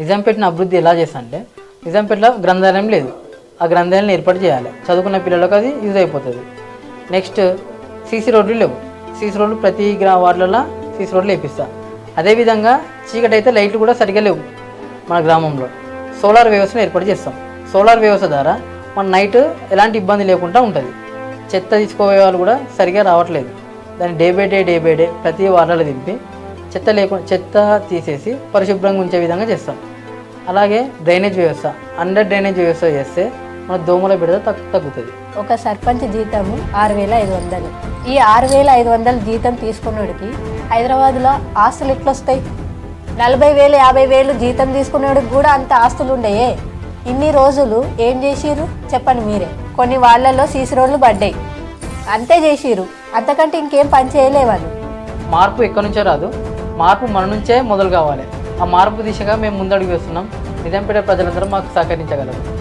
నిజాంపేటను అభివృద్ధి ఎలా చేస్తా అంటే నిజాంపేటలో గ్రంథాలయం లేదు. ఆ గ్రంథాలయాన్ని ఏర్పాటు చేయాలి. చదువుకున్న పిల్లలకు అది యూజ్ అయిపోతుంది. నెక్స్ట్ సీసీ రోడ్లు లేవు. సీసీ రోడ్లు ప్రతి గ్రా వార్డులలో సీసీ రోడ్లు వేపిస్తా. అదేవిధంగా చీకటి అయితే లైట్లు కూడా సరిగ్గా లేవు మన గ్రామంలో. సోలార్ వ్యవస్థను ఏర్పాటు చేస్తాం. సోలార్ వ్యవస్థ ద్వారా మన నైట్ ఎలాంటి ఇబ్బంది లేకుండా ఉంటుంది. చెత్త తీసుకోపోయే వాళ్ళు కూడా సరిగా రావట్లేదు. దాన్ని day by day day by day ప్రతి వారాలు దింపి చెత్త లేకుండా చెత్త తీసేసి పరిశుభ్రంగా ఉంచే విధంగా చేస్తాం. అలాగే డ్రైనేజ్ వ్యవస్థ అండర్ డ్రైనేజ్ వ్యవస్థ చేస్తే మన దోమల తగ్గు తగ్గుతుంది. ఒక సర్పంచ్ జీతము ఆరు వేల ఐదు వందలు. ఈ ఆరు వేల ఐదు వందల జీతం తీసుకున్నోడికి హైదరాబాద్లో ఆస్తులు ఎట్లొస్తాయి? నలభై వేలు యాభై వేలు జీతం తీసుకునేవాడికి కూడా అంత ఆస్తులు ఉండయే? ఇన్ని రోజులు ఏం చేసిర్రు? చెప్పండి మీరే. కొన్ని వాళ్ళల్లో సీసీ రోడ్లు పడ్డాయి. అంతే చేసిర్రు. అంతకంటే ఇంకేం పని చేయలే వాళ్ళు మార్పు ఎక్కడి నుంచో రాదు. మార్పు మన నుంచే మొదలు కావాలి. ఆ మార్పు దిశగా మేము ముందడుగు వేస్తున్నాం. నిజాంపేట ప్రజలందరూ మాకు సహకరించగలరు.